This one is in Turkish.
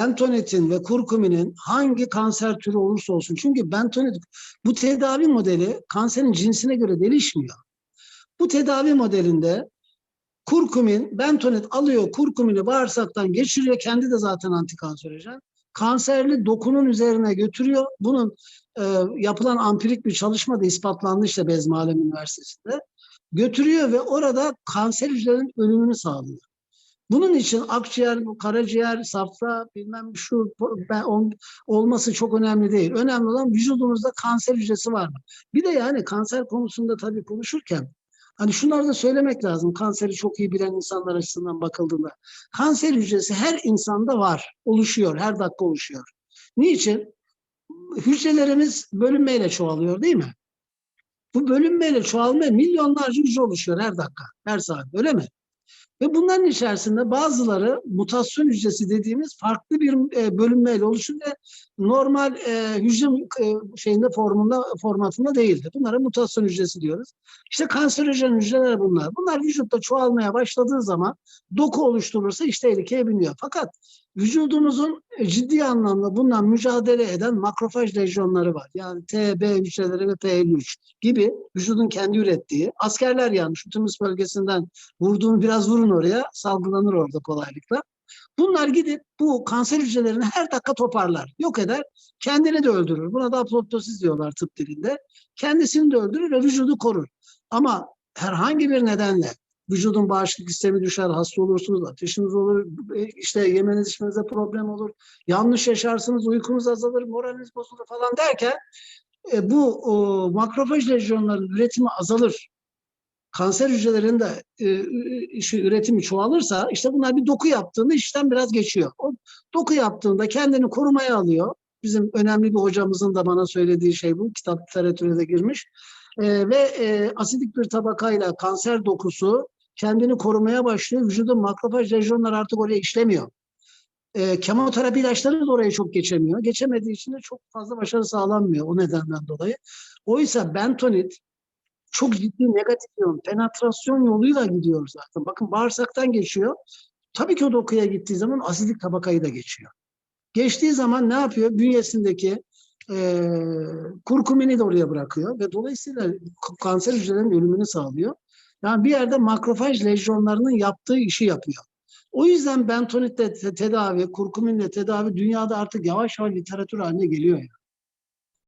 bentonitin ve kurkuminin hangi kanser türü olursa olsun. Çünkü bentonit bu tedavi modeli kanserin cinsine göre değişmiyor. Bu tedavi modelinde kurkumin, bentonit alıyor kurkumini bağırsaktan geçiriyor. Kendi de zaten antikanserojen. Kanserli dokunun üzerine götürüyor. Bunun e, yapılan ampirik bir çalışma da ispatlandı işte Bezmalem Üniversitesi'nde. Götürüyor ve orada kanser hücrelerinin ölümünü sağlıyor. Bunun için akciğer, karaciğer, safra bilmem şu ben, ol- olması çok önemli değil. Önemli olan vücudumuzda kanser hücresi var mı? Bir de yani kanser konusunda tabii konuşurken hani şunları da söylemek lazım. Kanseri çok iyi bilen insanlar açısından bakıldığında. Kanser hücresi her insanda var, oluşuyor, her dakika oluşuyor. Niçin? Hücrelerimiz bölünmeyle çoğalıyor değil mi? Bu bölünmeyle çoğalma milyonlarca hücre oluşuyor her dakika, her saat öyle mi? Ve bunların içerisinde bazıları mutasyon hücresi dediğimiz farklı bir e, bölünmeyle oluşur ve normal e, hücre e, şeyinde formunda formatında değildir. Bunlara mutasyon hücresi diyoruz. İşte kanserojen hücreler bunlar. Bunlar vücutta çoğalmaya başladığı zaman doku oluşturursa işte tehlikeye biniyor. Fakat vücudumuzun e, ciddi anlamda bundan mücadele eden makrofaj lejyonları var. Yani T, B hücreleri ve P53 gibi vücudun kendi ürettiği askerler yani şu tümüs bölgesinden vurduğunu biraz vurun oraya salgılanır orada kolaylıkla. Bunlar gidip bu kanser hücrelerini her dakika toparlar, yok eder, kendini de öldürür. Buna da apoptosis diyorlar tıp dilinde. Kendisini de öldürür ve vücudu korur. Ama herhangi bir nedenle vücudun bağışıklık sistemi düşer, hasta olursunuz, ateşiniz olur, e, işte yemeniz içmenize problem olur, yanlış yaşarsınız, uykunuz azalır, moraliniz bozulur falan derken e, bu o, makrofaj lejyonlarının üretimi azalır. Kanser hücrelerinde e, işi, üretimi çoğalırsa işte bunlar bir doku yaptığında işten biraz geçiyor. O doku yaptığında kendini korumaya alıyor. Bizim önemli bir hocamızın da bana söylediği şey bu. Kitap literatüre de girmiş. E, ve e, asidik bir tabakayla kanser dokusu kendini korumaya başlıyor. Vücudun makrofaj lejyonları artık oraya işlemiyor. E, kemoterapi ilaçları da oraya çok geçemiyor. Geçemediği için de çok fazla başarı sağlanmıyor o nedenden dolayı. Oysa bentonit çok ciddi negatif iyon, penetrasyon yoluyla gidiyor zaten. Bakın bağırsaktan geçiyor. Tabii ki o dokuya gittiği zaman asidik tabakayı da geçiyor. Geçtiği zaman ne yapıyor? Bünyesindeki e, kurkumini de oraya bırakıyor ve dolayısıyla kanser hücrelerinin ölümünü sağlıyor. Yani bir yerde makrofaj lejyonlarının yaptığı işi yapıyor. O yüzden bentonitle te- tedavi, kurkuminle tedavi dünyada artık yavaş yavaş literatür haline geliyor. Yani.